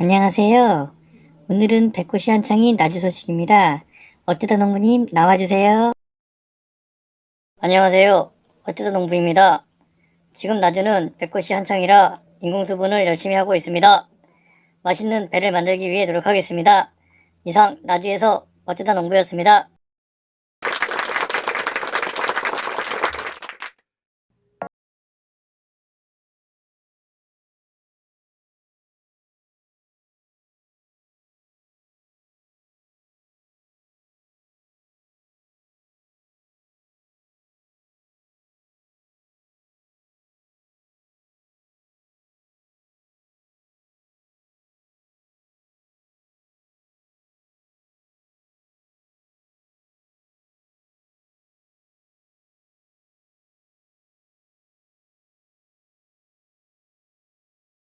안녕하세요. 오늘은 백꽃이 한창인 나주 소식입니다. 어쩌다 농부님 나와주세요. 안녕하세요. 어쩌다 농부입니다. 지금 나주는 백꽃이 한창이라 인공수분을 열심히 하고 있습니다. 맛있는 배를 만들기 위해 노력하겠습니다. 이상 나주에서 어쩌다 농부였습니다.